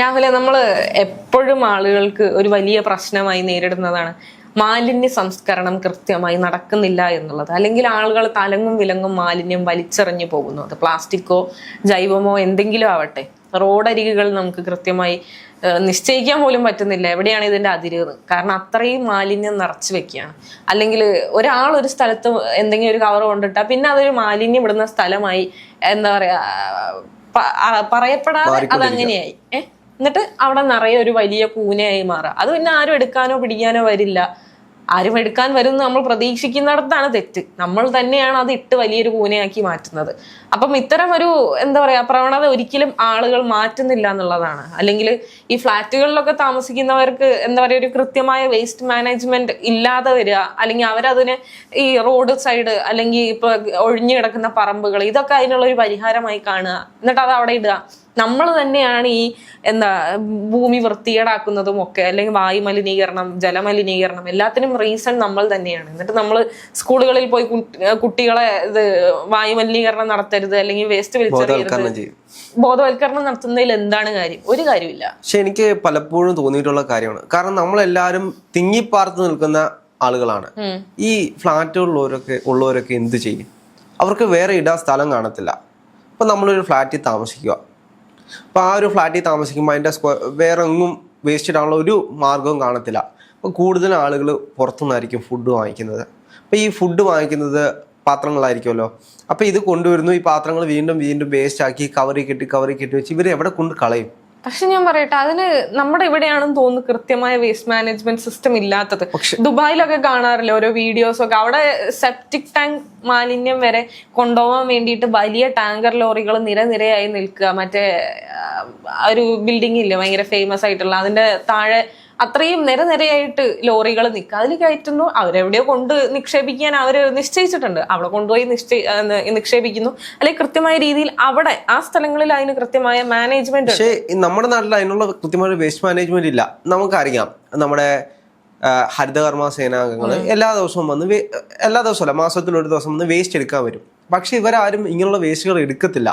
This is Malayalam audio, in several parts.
രാഹുലെ നമ്മൾ എപ്പോഴും ആളുകൾക്ക് ഒരു വലിയ പ്രശ്നമായി നേരിടുന്നതാണ് മാലിന്യ സംസ്കരണം കൃത്യമായി നടക്കുന്നില്ല എന്നുള്ളത്. അല്ലെങ്കിൽ ആളുകൾ തലങ്ങും വിലങ്ങും മാലിന്യം വലിച്ചെറിഞ്ഞു പോകുന്നു. അത് പ്ലാസ്റ്റിക്കോ ജൈവമോ എന്തെങ്കിലും ആവട്ടെ. റോഡരികുകൾ നമുക്ക് കൃത്യമായി നിശ്ചയിക്കാൻ പോലും പറ്റുന്നില്ല. എവിടെയാണ് ഇതിന്റെ അതിര് കാരണം അത്രയും മാലിന്യം നിറച്ചു വെക്കുകയാണ്. അല്ലെങ്കിൽ ഒരാൾ ഒരു സ്ഥലത്ത് എന്തെങ്കിലും ഒരു കവർ കൊണ്ടിട്ടാൽ പിന്നെ അതൊരു മാലിന്യം ഇടുന്ന സ്ഥലമായി എന്താ പറയാ പറയപ്പെടാതെ അതങ്ങനെയായി. ഏ? എന്നിട്ട് അവിടെ നിറയെ ഒരു വലിയ കൂനയായി മാറുക അത് പിന്നെ ആരും എടുക്കാനോ പിടിക്കാനോ വരില്ല. ആരും എടുക്കാൻ വരുന്ന നമ്മൾ പ്രതീക്ഷിക്കുന്നിടത്താണ് തെറ്റ്. നമ്മൾ തന്നെയാണ് അത് ഇട്ട് വലിയൊരു കൂനയാക്കി മാറ്റുന്നത്. അപ്പം ഇത്തരം ഒരു എന്താ പറയാ പ്രവണത ഒരിക്കലും ആളുകൾ മാറ്റുന്നില്ല എന്നുള്ളതാണ്. അല്ലെങ്കിൽ ഈ ഫ്ലാറ്റുകളിലൊക്കെ താമസിക്കുന്നവർക്ക് എന്താ പറയാ ഒരു കൃത്യമായ വേസ്റ്റ് മാനേജ്മെന്റ് ഇല്ലാതെ വരിക അല്ലെങ്കിൽ അവരതിനെ ഈ റോഡ് സൈഡ് അല്ലെങ്കിൽ ഇപ്പൊ ഒഴിഞ്ഞു കിടക്കുന്ന പറമ്പുകൾ ഇതൊക്കെ അതിനുള്ള ഒരു പരിഹാരമായി കാണുക. എന്നിട്ട് അത് അവിടെ ഇടുക. നമ്മൾ തന്നെയാണ് ഈ എന്താ ഭൂമി വൃത്തികേടാക്കുന്നതും ഒക്കെ അല്ലെങ്കിൽ വായു മലിനീകരണം ജലമലിനീകരണം എല്ലാത്തിനും റീസൺ നമ്മൾ തന്നെയാണ്. എന്നിട്ട് നമ്മൾ സ്കൂളുകളിൽ പോയി കുട്ടികളെ ഇത് വായു മലിനീകരണം നടത്തരുത് അല്ലെങ്കിൽ വേസ്റ്റ് വലിച്ചെറിയരുത്. ബോധവൽക്കരണം നടത്തുന്നതിൽ എന്താണ് കാര്യം? ഒരു കാര്യമില്ല പക്ഷെ എനിക്ക് പലപ്പോഴും തോന്നിയിട്ടുള്ള കാര്യമാണ്. കാരണം നമ്മളെല്ലാവരും തിങ്ങിപ്പാർത്ത് നിൽക്കുന്ന ആളുകളാണ്. ഈ ഫ്ലാറ്റുകളിലുള്ളവരൊക്കെ ഉള്ളവരൊക്കെ എന്ത് ചെയ്യും? അവർക്ക് വേറെ ഇടാൻ സ്ഥലം കാണത്തില്ല. അപ്പം നമ്മളൊരു ഫ്ലാറ്റിൽ താമസിക്കുക. അപ്പോൾ ആ ഒരു ഫ്ലാറ്റിൽ താമസിക്കുമ്പോൾ അതിന്റെ സ്ക്വയർ വേറെ എങ്ങും വേസ്റ്റ് ഇടാനുള്ള ഒരു മാർഗവും കാണത്തില്ല. അപ്പോൾ കൂടുതൽ ആളുകൾ പുറത്തുനിന്നായിരിക്കും ഫുഡ് വാങ്ങിക്കുന്നത്. അപ്പോൾ ഈ ഫുഡ് വാങ്ങിക്കുന്നത് പാത്രങ്ങളായിരിക്കുമല്ലോ. അപ്പോൾ ഇത് കൊണ്ടുവരുന്നു ഈ പാത്രങ്ങൾ വീണ്ടും വീണ്ടും വേസ്റ്റ് ആക്കി കവറി കെട്ടി കവറി കെട്ടി വെച്ച് ഇവർ എവിടെ കൊണ്ട് കളയും? പക്ഷെ ഞാൻ പറയട്ടെ അതിന് നമ്മുടെ ഇവിടെയാണെന്ന് തോന്നുന്നു കൃത്യമായ വേസ്റ്റ് മാനേജ്മെന്റ് സിസ്റ്റം ഇല്ലാത്തത്. ദുബായിലൊക്കെ കാണാറില്ല ഓരോ വീഡിയോസ് ഒക്കെ. അവിടെ സെപ്റ്റിക് ടാങ്ക് മാലിന്യം വരെ കൊണ്ടുപോകാൻ വേണ്ടിയിട്ട് വലിയ ടാങ്കർ ലോറികൾ നിരനിരയായി നിൽക്കുക. മറ്റേ ഒരു ബിൽഡിംഗ് ഇല്ലേ ഭയങ്കര ഫേമസ് ആയിട്ടുള്ള. അതിന്റെ താഴെ അത്രയും നിരനിരയായിട്ട് ലോറികൾ നിൽക്കുക. അതിൽ കയറ്റുന്നു. അവരെവിടെയോ കൊണ്ട് നിക്ഷേപിക്കാൻ അവർ നിശ്ചയിച്ചിട്ടുണ്ട്. അവിടെ കൊണ്ടുപോയി നിശ്ചയി നിക്ഷേപിക്കുന്നു. അല്ലെങ്കിൽ കൃത്യമായ രീതിയിൽ അവിടെ ആ സ്ഥലങ്ങളിൽ അതിന് കൃത്യമായ മാനേജ്മെന്റ് പക്ഷേ നമ്മുടെ നാട്ടിൽ അതിനുള്ള കൃത്യമായ വേസ്റ്റ് മാനേജ്മെന്റ് ഇല്ല. നമുക്കറിയാം. നമ്മുടെ ഹരിതകർമ്മ സേനാംഗങ്ങൾ എല്ലാ ദിവസവും വന്ന് എല്ലാ ദിവസവും അല്ല മാസത്തിൽ ഒരു ദിവസം വന്ന് വേസ്റ്റ് എടുക്കാൻ വരും. പക്ഷെ ഇവരാരും ഇങ്ങനെയുള്ള വേസ്റ്റുകൾ എടുക്കത്തില്ല.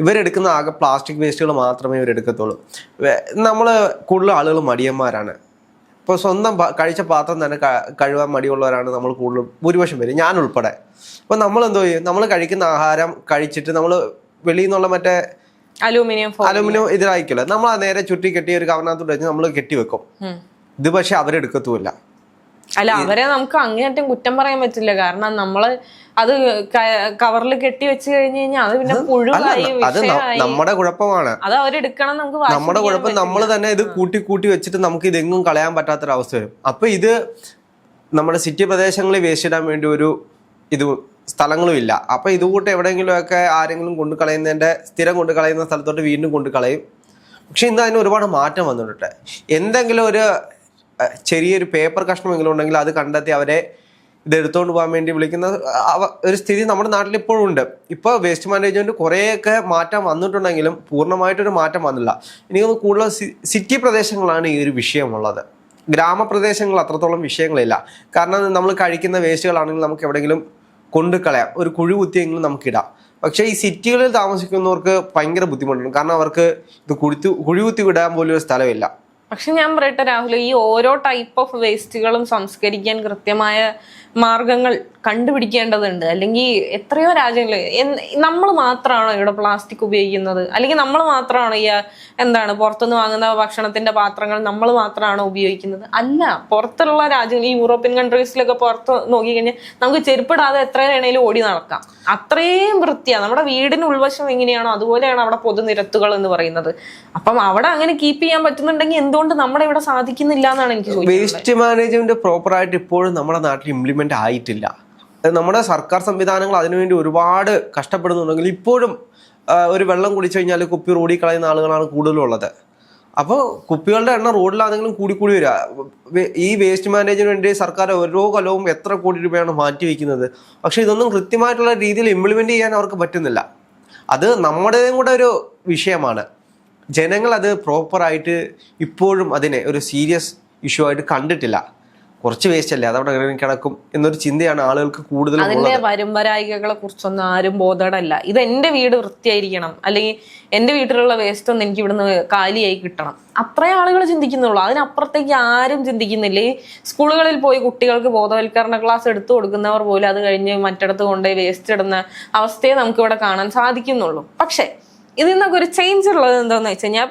ഇവരെടുക്കുന്ന ആകെ പ്ലാസ്റ്റിക് വേസ്റ്റുകൾ മാത്രമേ ഇവരെടുക്കത്തുള്ളൂ. നമ്മൾ കൂടുതൽ ആളുകൾ മടിയന്മാരാണ്. ഇപ്പോൾ സ്വന്തം കഴിച്ച പാത്രം തന്നെ കഴുകാൻ മടിയുള്ളവരാണ് നമ്മൾ കൂടുതലും ഭൂരിപക്ഷം പേര്. ഞാൻ ഉൾപ്പെടെ. അപ്പോൾ നമ്മൾ എന്തോ ചെയ്യും? നമ്മൾ കഴിക്കുന്ന ആഹാരം കഴിച്ചിട്ട് നമ്മൾ വെളിയിൽ നിന്നുള്ള മറ്റേ അലൂമിനിയം അലൂമിനിയം ഇതിലായിക്കില്ല നമ്മൾ ആ നേരെ ചുറ്റി കെട്ടി ഒരു കവറിനകത്തോട്ട് വെച്ച് നമ്മൾ കെട്ടി വെക്കും ഇത് പക്ഷെ അവരെടുക്കത്തുമില്ല. അല്ല അവരെ നമുക്ക് അങ്ങേയറ്റം കുറ്റം പറയാൻ പറ്റില്ല. കാരണം നമ്മൾ അത് കവറിൽ കെട്ടി വെച്ച് കഴിഞ്ഞു കഴിഞ്ഞാൽ അത് പിന്നെ പുഴുവായി അത് നമ്മുടെ കുഴപ്പമാണ്. അത് അവരെടുക്കണം നമുക്ക് നമ്മുടെ കുഴപ്പം നമ്മൾ തന്നെ ഇത് കൂട്ടി കൂട്ടി വെച്ചിട്ട് നമുക്ക് ഇതെങ്ങും കളയാൻ പറ്റാത്തൊരവസ്ഥ വരും. അപ്പൊ ഇത് നമ്മുടെ സിറ്റി പ്രദേശങ്ങളിൽ വേസ്റ്റ് ഇടാൻ വേണ്ടി ഒരു ഇത് സ്ഥലങ്ങളും ഇല്ല. അപ്പൊ ഇതുകൂട്ട് എവിടെയെങ്കിലും ഒക്കെ ആരെങ്കിലും കൊണ്ട് കളയുന്നതിന്റെ സ്ഥിരം കൊണ്ട് കളയുന്ന സ്ഥലത്തോട്ട് വീണ്ടും കൊണ്ട് കളയും. പക്ഷെ ഇന്ന് അതിന് ഒരുപാട് മാറ്റം വന്നിട്ടുണ്ട്. എന്തെങ്കിലും ഒരു ചെറിയൊരു പേപ്പർ കഷ്ണമെങ്കിലും ഉണ്ടെങ്കിൽ അത് കണ്ടെത്തി അവരെ ഇത് എടുത്തുകൊണ്ട് പോകാൻ വേണ്ടി വിളിക്കുന്ന ഒരു സ്ഥിതി നമ്മുടെ നാട്ടിൽ ഇപ്പോഴും ഉണ്ട്. ഇപ്പോൾ വേസ്റ്റ് മാനേജ്മെന്റ് കുറേയൊക്കെ മാറ്റം വന്നിട്ടുണ്ടെങ്കിലും പൂർണമായിട്ടൊരു മാറ്റം വന്നില്ല. എനിക്ക് കൂടുതൽ സിറ്റി പ്രദേശങ്ങളാണ് ഈ ഒരു വിഷയമുള്ളത്. ഗ്രാമപ്രദേശങ്ങൾ അത്രത്തോളം വിഷയങ്ങളില്ല. കാരണം നമ്മൾ കഴിക്കുന്ന വേസ്റ്റുകളാണെങ്കിൽ നമുക്ക് എവിടെയെങ്കിലും കൊണ്ട് കളയാം. ഒരു കുഴി കുത്തിയെങ്കിലും നമുക്കിടാം പക്ഷേ ഈ സിറ്റികളിൽ താമസിക്കുന്നവർക്ക് ഭയങ്കര ബുദ്ധിമുട്ടുണ്ട്. കാരണം അവർക്ക് ഇത് കുഴിത്തു കുഴി കുത്തി വിടാൻ പോലും ഒരു സ്ഥലമില്ല. പക്ഷെ ഞാൻ പറയട്ടെ രാഹുൽ ഈ ഓരോ ടൈപ്പ് ഓഫ് വേസ്റ്റുകളും സംസ്കരിക്കാൻ കൃത്യമായ മാർഗങ്ങൾ കണ്ടുപിടിക്കേണ്ടതുണ്ട്. അല്ലെങ്കിൽ എത്രയോ രാജ്യങ്ങൾ നമ്മൾ മാത്രമാണോ ഇവിടെ പ്ലാസ്റ്റിക് ഉപയോഗിക്കുന്നത്? അല്ലെങ്കിൽ നമ്മൾ മാത്രമാണോ ഈ എന്താണ് പുറത്തുനിന്ന് വാങ്ങുന്ന ഭക്ഷണത്തിന്റെ പാത്രങ്ങൾ നമ്മൾ മാത്രമാണോ ഉപയോഗിക്കുന്നത്? അല്ല പുറത്തുള്ള രാജ്യങ്ങൾ ഈ യൂറോപ്യൻ കൺട്രീസിലൊക്കെ പുറത്ത് നോക്കിക്കഴിഞ്ഞാൽ നമുക്ക് ചെരുപ്പിടാതെ എത്ര വേണേലും ഓടി നടക്കാം. അത്രയും വൃത്തിയാണ് നമ്മുടെ വീടിന് ഉൾവശം എങ്ങനെയാണോ അതുപോലെയാണ് അവിടെ പൊതുനിരത്തുകൾ എന്ന് പറയുന്നത്. അപ്പം അവിടെ അങ്ങനെ കീപ്പ് ചെയ്യാൻ പറ്റുന്നുണ്ടെങ്കിൽ എന്തുകൊണ്ട് നമ്മുടെ ഇവിടെ സാധിക്കുന്നില്ല എന്നാണ് എനിക്ക് വേസ്റ്റ് മാനേജ്മെന്റ് പ്രോപ്പറായിട്ട് ഇപ്പോഴും നമ്മുടെ നാട്ടിൽ ഇംപ്ലിമെന്റ് ആയിട്ടില്ല. നമ്മുടെ സർക്കാർ സംവിധാനങ്ങൾ അതിനുവേണ്ടി ഒരുപാട് കഷ്ടപ്പെടുന്നുണ്ടെങ്കിൽ ഇപ്പോഴും ഒരു വെള്ളം കുടിച്ചു കഴിഞ്ഞാൽ കുപ്പി റോഡിൽ കളയുന്ന ആളുകളാണ് കൂടുതലും ഉള്ളത് അപ്പോൾ കുപ്പികളുടെ എണ്ണം റോഡിലാണെങ്കിലും കൂടി കൂടി വരിക. ഈ വേസ്റ്റ് മാനേജിന് വേണ്ടി സർക്കാർ ഓരോ കലവും എത്ര കോടി രൂപയാണ് മാറ്റി വയ്ക്കുന്നത് പക്ഷേ ഇതൊന്നും കൃത്യമായിട്ടുള്ള രീതിയിൽ ഇംപ്ലിമെന്റ് ചെയ്യാൻ അവർക്ക് പറ്റുന്നില്ല. അത് നമ്മുടേതും കൂടെ ഒരു വിഷയമാണ്. ജനങ്ങൾ അത് പ്രോപ്പറായിട്ട് ഇപ്പോഴും അതിനെ ഒരു സീരിയസ് ഇഷ്യൂ ആയിട്ട് കണ്ടിട്ടില്ല. കുറച്ച് വേസ്റ്റ് അല്ലേ? അതവിടെ കിടക്കും എന്നൊരു ചിന്തയാണ് ആളുകൾക്ക് കൂടുതൽ അതിന്റെ വരുംവരായികളെ കുറിച്ചൊന്നും ആരും ബോധടല്ല. ഇത് എന്റെ വീട് വൃത്തിയായിരിക്കണം. അല്ലെങ്കിൽ എന്റെ വീട്ടിലുള്ള വേസ്റ്റ് ഒന്നും എനിക്ക് ഇവിടുന്ന് കാലിയായി കിട്ടണം. അത്രേ ആളുകൾ ചിന്തിക്കുന്നുള്ളൂ. അതിനപ്പുറത്തേക്ക് ആരും ചിന്തിക്കുന്നില്ല. ഈ സ്കൂളുകളിൽ പോയി കുട്ടികൾക്ക് ബോധവൽക്കരണ ക്ലാസ് എടുത്തു കൊടുക്കുന്നവർ പോലും അത് കഴിഞ്ഞ് മറ്റിടത്ത് കൊണ്ടുപോയി വേസ്റ്റ് ഇടുന്ന അവസ്ഥയെ നമുക്ക് ഇവിടെ കാണാൻ സാധിക്കുന്നുള്ളൂ. പക്ഷേ ഇതിൽ നിന്നൊക്കെ ഒരു ചേഞ്ച് ഉള്ളത് എന്താണെന്ന് വെച്ച് കഴിഞ്ഞാൽ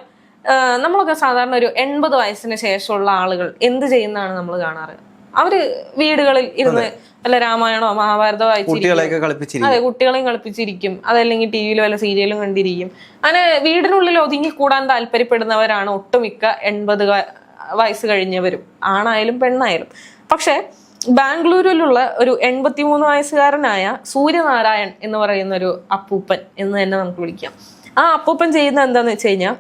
നമ്മളൊക്കെ സാധാരണ ഒരു എൺപത് വയസ്സിന് ശേഷമുള്ള ആളുകൾ എന്ത് ചെയ്യുന്നതാണ് നമ്മൾ കാണാറ്? അവർ വീടുകളിൽ ഇരുന്ന് അല്ല രാമായണോ മഹാഭാരതോ വായിച്ചിരിക്കും. അതെ കുട്ടികളെയും കളിപ്പിച്ചിരിക്കും. അതല്ലെങ്കിൽ ടി വിയിൽ വല്ല സീരിയലും കണ്ടിരിക്കും. അങ്ങനെ വീടിനുള്ളിൽ ഒതുങ്ങി കൂടാൻ താല്പര്യപ്പെടുന്നവരാണ് ഒട്ടുമിക്ക എൺപത് വയസ്സ് കഴിഞ്ഞവരും. ആണായാലും പെണ്ണായാലും. പക്ഷെ ബാംഗ്ലൂരിലുള്ള ഒരു എൺപത്തിമൂന്ന് വയസ്സുകാരനായ സൂര്യനാരായൺ എന്ന് പറയുന്ന ഒരു അപ്പൂപ്പൻ എന്ന് തന്നെ നമുക്ക് വിളിക്കാം. ആ അപ്പൂപ്പൻ ചെയ്യുന്ന എന്താന്ന് വെച്ച് കഴിഞ്ഞാൽ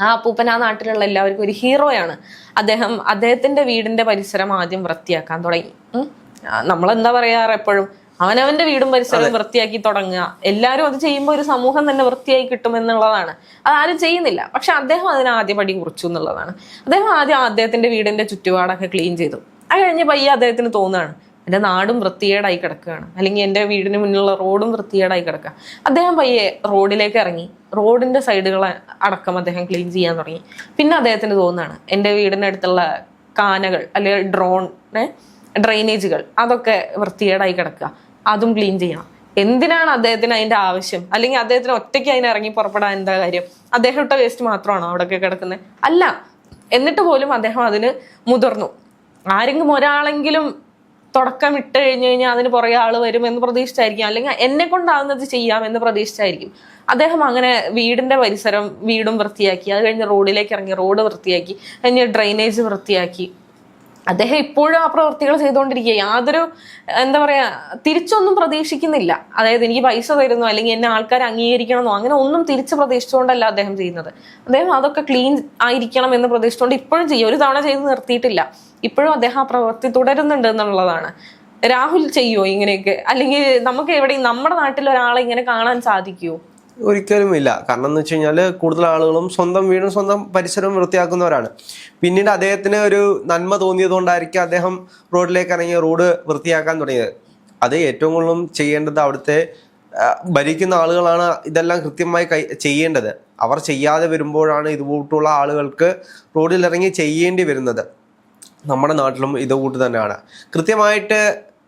ആ അപ്പൂപ്പൻ ആ നാട്ടിലുള്ള എല്ലാവർക്കും ഒരു ഹീറോയാണ്. അദ്ദേഹം അദ്ദേഹത്തിന്റെ വീടിന്റെ പരിസരം ആദ്യം വൃത്തിയാക്കാൻ തുടങ്ങി. നമ്മൾ എന്താ നമ്മളെന്താ പറയാറ് എപ്പോഴും? അവനവന്റെ വീടും പരിസരവും വൃത്തിയാക്കി തുടങ്ങുക. എല്ലാവരും അത് ചെയ്യുമ്പോൾ ഒരു സമൂഹം തന്നെ വൃത്തിയായി കിട്ടും എന്നുള്ളതാണ്. അത് ആരും ചെയ്യുന്നില്ല. പക്ഷെ അദ്ദേഹം അതിന് ആദ്യ പടി കുറിച്ചു എന്നുള്ളതാണ്. അദ്ദേഹം ആദ്യം അദ്ദേഹത്തിന്റെ വീടിന്റെ ചുറ്റുപാടൊക്കെ ക്ലീൻ ചെയ്തു. അത് കഴിഞ്ഞ് പയ്യെ അദ്ദേഹത്തിന് തോന്നുകയാണ് എന്റെ നാടും വൃത്തികേടായി കിടക്കുകയാണ്. അല്ലെങ്കിൽ എന്റെ വീടിന് മുന്നിലുള്ള റോഡും വൃത്തികേടായി കിടക്കുക. അദ്ദേഹം പയ്യെ റോഡിലേക്ക് ഇറങ്ങി. റോഡിന്റെ സൈഡുകൾ അടക്കം അദ്ദേഹം ക്ലീൻ ചെയ്യാൻ തുടങ്ങി. പിന്നെ അദ്ദേഹത്തിന് തോന്നുകയാണ് എന്റെ വീടിനടുത്തുള്ള കാനകൾ അല്ലെങ്കിൽ ഡ്രോൺ ഡ്രെയിനേജുകൾ അതൊക്കെ വൃത്തികേടായി കിടക്കുക. അതും ക്ലീൻ ചെയ്യണം. എന്തിനാണ് അദ്ദേഹത്തിന് അതിന്റെ ആവശ്യം? അല്ലെങ്കിൽ അദ്ദേഹത്തിന് ഒറ്റയ്ക്ക് അതിന് ഇറങ്ങി പുറപ്പെടാൻ എന്താ കാര്യം? അദ്ദേഹം ഇട്ട വേസ്റ്റ് മാത്രമാണോ അവിടെയൊക്കെ കിടക്കുന്നത് അല്ല. എന്നിട്ട് പോലും അദ്ദേഹം അതിന് മുതിർന്നു. ആരെങ്കിലും ഒരാളെങ്കിലും തുടക്കം ഇട്ട് കഴിഞ്ഞു കഴിഞ്ഞാൽ അതിന് പുറകെ ആൾ വരും എന്ന് പ്രതീക്ഷിച്ചായിരിക്കും. അല്ലെങ്കിൽ എന്നെ കൊണ്ടാവുന്നത് ചെയ്യാം എന്ന് പ്രതീക്ഷിച്ചായിരിക്കും. അദ്ദേഹം അങ്ങനെ വീടിന്റെ പരിസരം വീടും വൃത്തിയാക്കി. അത് കഴിഞ്ഞ് റോഡിലേക്ക് ഇറങ്ങി റോഡ് വൃത്തിയാക്കി. കഴിഞ്ഞ് ഡ്രെയിനേജ് വൃത്തിയാക്കി. അദ്ദേഹം ഇപ്പോഴും ആ പ്രവർത്തികൾ ചെയ്തുകൊണ്ടിരിക്കുക യാതൊരു എന്താ പറയാ തിരിച്ചൊന്നും പ്രതീക്ഷിക്കുന്നില്ല. അതായത് എനിക്ക് പൈസ തരുന്നു അല്ലെങ്കിൽ എന്നെ ആൾക്കാർ അംഗീകരിക്കണമെന്നോ അങ്ങനെ ഒന്നും തിരിച്ച് പ്രതീക്ഷിച്ചുകൊണ്ടല്ല അദ്ദേഹം ചെയ്യുന്നത്. അദ്ദേഹം അതൊക്കെ ക്ലീൻ ആയിരിക്കണം എന്ന് പ്രതീക്ഷിച്ചുകൊണ്ട് ഇപ്പോഴും ചെയ്യും. ഒരു തവണ ചെയ്ത് നിർത്തിയിട്ടില്ല. ഇപ്പോഴും അദ്ദേഹം ആ പ്രവൃത്തി തുടരുന്നുണ്ട് എന്നുള്ളതാണ്. രാഹുൽ ചെയ്യുമോ ഇങ്ങനെയൊക്കെ? അല്ലെങ്കിൽ നമുക്ക് എവിടെയും നമ്മുടെ നാട്ടിൽ ഒരാളെ ഇങ്ങനെ കാണാൻ സാധിക്കുമോ ഒരിക്കലും ഇല്ല കാരണം എന്ന് വെച്ച് കഴിഞ്ഞാൽ കൂടുതൽ ആളുകളും സ്വന്തം വീടും സ്വന്തം പരിസരവും വൃത്തിയാക്കുന്നവരാണ്. പിന്നീട് അദ്ദേഹത്തിന് ഒരു നന്മ തോന്നിയത് കൊണ്ടായിരിക്കും അദ്ദേഹം റോഡിലേക്ക് ഇറങ്ങി റോഡ് വൃത്തിയാക്കാൻ തുടങ്ങിയത്. അത് ഏറ്റവും കൂടുതലും ചെയ്യേണ്ടത് അവിടുത്തെ ഭരിക്കുന്ന ആളുകളാണ് ഇതെല്ലാം കൃത്യമായി കൈ ചെയ്യേണ്ടത്. അവർ ചെയ്യാതെ വരുമ്പോഴാണ് ഇതുകൂട്ടുള്ള ആളുകൾക്ക് റോഡിലിറങ്ങി ചെയ്യേണ്ടി വരുന്നത്. നമ്മുടെ നാട്ടിലും ഇത് കൂട്ട് തന്നെയാണ്. കൃത്യമായിട്ട്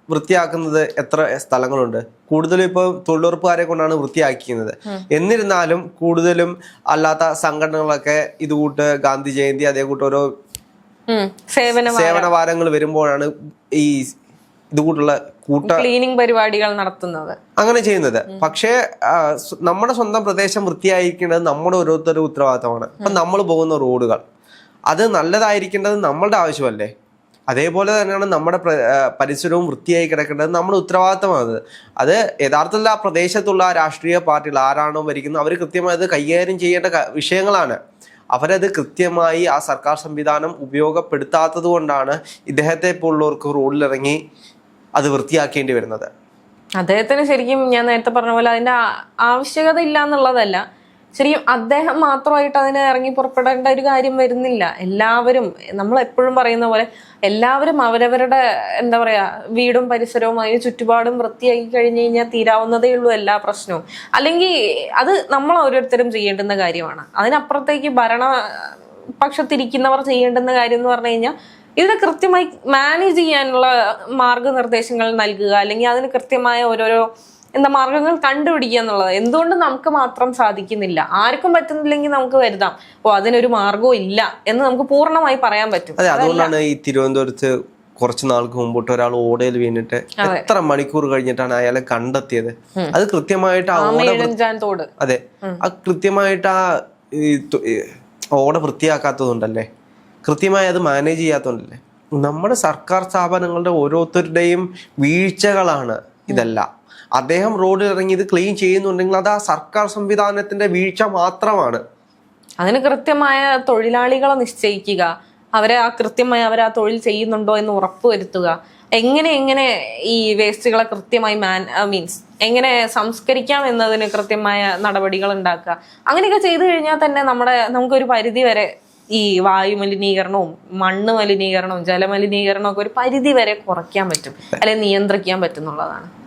വൃത്തിയാക്കുന്നത് എത്ര സ്ഥലങ്ങളുണ്ട്? കൂടുതലും ഇപ്പോൾ തൊഴിലുറപ്പുകാരെ കൊണ്ടാണ് വൃത്തിയാക്കുന്നത് എന്നിരുന്നാലും കൂടുതലും അല്ലാത്ത സംഘടനകളൊക്കെ ഇതുകൂട്ട് ഗാന്ധി ജയന്തി അതേ കൂട്ട് ഓരോ ഉം. സേവന സേവന വാരങ്ങൾ വരുമ്പോഴാണ് ഈ ഇതുകൂട്ടുള്ള കൂട്ട ക്ലീനിങ് പരിപാടികൾ നടത്തുന്നത്. അങ്ങനെ ചെയ്യുന്നത്. പക്ഷേ നമ്മുടെ സ്വന്തം പ്രദേശം വൃത്തിയായിരിക്കേണ്ടത് നമ്മുടെ ഓരോരുത്തരുടെ ഉത്തരവാദിത്തമാണ്. അപ്പൊ നമ്മൾ പോകുന്ന റോഡുകൾ. അത് നല്ലതായിരിക്കേണ്ടത് നമ്മളുടെ ആവശ്യമല്ലേ? അതേപോലെ തന്നെയാണ് നമ്മുടെ പരിസരവും വൃത്തിയായി കിടക്കേണ്ടത് നമ്മുടെ ഉത്തരവാദിത്തമാണ് അത് യഥാർത്ഥത്തിൽ ആ പ്രദേശത്തുള്ള രാഷ്ട്രീയ പാർട്ടികൾ ആരാണോ ഭരിക്കുന്നത് അവർ കൃത്യമായി അത് കൈകാര്യം ചെയ്യേണ്ട വിഷയങ്ങളാണ്. അവരത് കൃത്യമായി ആ സർക്കാർ സംവിധാനം ഉപയോഗപ്പെടുത്താത്തത് കൊണ്ടാണ് ഇദ്ദേഹത്തെ പോലുള്ളവർക്ക് റോഡിലിറങ്ങി അത് വൃത്തിയാക്കേണ്ടി വരുന്നത്. അദ്ദേഹത്തിന് ശരിക്കും ഞാൻ നേരത്തെ പറഞ്ഞ പോലെ അതിന്റെ ആവശ്യകത ഇല്ല എന്നുള്ളതല്ല ശരിക്കും അദ്ദേഹം മാത്രമായിട്ട് അതിനെ ഇറങ്ങി പുറപ്പെടേണ്ട ഒരു കാര്യം വരുന്നില്ല. എല്ലാവരും നമ്മൾ എപ്പോഴും പറയുന്ന പോലെ എല്ലാവരും അവരവരുടെ എന്താ പറയാ വീടും പരിസരവും അതിന് ചുറ്റുപാടും വൃത്തിയാക്കി കഴിഞ്ഞു കഴിഞ്ഞാൽ തീരാവുന്നതേ ഉള്ളൂ എല്ലാ പ്രശ്നവും. അല്ലെങ്കിൽ അത് നമ്മൾ ഓരോരുത്തരും ചെയ്യേണ്ടുന്ന കാര്യമാണ്. അതിനപ്പുറത്തേക്ക് ഭരണ പക്ഷത്തിരിക്കുന്നവർ ചെയ്യേണ്ടുന്ന കാര്യം എന്ന് പറഞ്ഞു കഴിഞ്ഞാൽ ഇതിനെ കൃത്യമായി മാനേജ് ചെയ്യാനുള്ള മാർഗനിർദ്ദേശങ്ങൾ നൽകുക അല്ലെങ്കിൽ അതിന് കൃത്യമായ ഓരോരോ എന്താ മാർഗങ്ങൾ കണ്ടുപിടിക്കുക എന്നുള്ളത്. എന്തുകൊണ്ട് നമുക്ക് മാത്രം സാധിക്കുന്നില്ല? ആർക്കും പറ്റുന്നില്ലെങ്കിൽ നമുക്ക് വരുതാം ഓ അതിനൊരു മാർഗവും ഇല്ല എന്ന് നമുക്ക് പൂർണമായി പറയാൻ പറ്റും. അതെ അതുകൊണ്ടാണ് ഈ തിരുവനന്തപുരത്ത് കുറച്ച് നാൾക്ക് മുമ്പോട്ട് ഒരാൾ ഓടയിൽ വീണിട്ട് എത്ര മണിക്കൂർ കഴിഞ്ഞിട്ടാണ് അയാളെ കണ്ടെത്തിയത്? അത് കൃത്യമായിട്ട് ആ ഓട അതെ. ആ കൃത്യമായിട്ട് ആ ഓട വൃത്തിയാക്കാത്തതുണ്ടല്ലേ? കൃത്യമായി അത് മാനേജ് ചെയ്യാത്തതുണ്ടല്ലേ? നമ്മുടെ സർക്കാർ സ്ഥാപനങ്ങളുടെ ഓരോരുത്തരുടെയും വീഴ്ചകളാണ് ഇതെല്ലാം. അദ്ദേഹം റോഡിൽ ഇറങ്ങി ഇത് ക്ലീൻ ചെയ്യുന്നുണ്ടെങ്കിൽ അത് ആ സർക്കാർ സംവിധാനത്തിന്റെ വീഴ്ച മാത്രമാണ്. അതിന് കൃത്യമായ തൊഴിലാളികളെ നിശ്ചയിക്കുക. അവരെ ആ കൃത്യമായി അവർ ആ തൊഴിൽ ചെയ്യുന്നുണ്ടോ എന്ന് ഉറപ്പുവരുത്തുക എങ്ങനെ എങ്ങനെ ഈ വേസ്റ്റുകളെ കൃത്യമായി മാൻ മീൻസ് എങ്ങനെ സംസ്കരിക്കാം എന്നതിന് കൃത്യമായ നടപടികൾ ഉണ്ടാക്കുക. അങ്ങനെയൊക്കെ ചെയ്തു കഴിഞ്ഞാൽ തന്നെ നമ്മുടെ നമുക്കൊരു പരിധി വരെ ഈ വായു മലിനീകരണവും മണ്ണ് മലിനീകരണവും ജലമലിനീകരണവും ഒക്കെ ഒരു പരിധി വരെ കുറയ്ക്കാൻ പറ്റും. അല്ലെങ്കിൽ നിയന്ത്രിക്കാൻ പറ്റുന്നുള്ളതാണ്.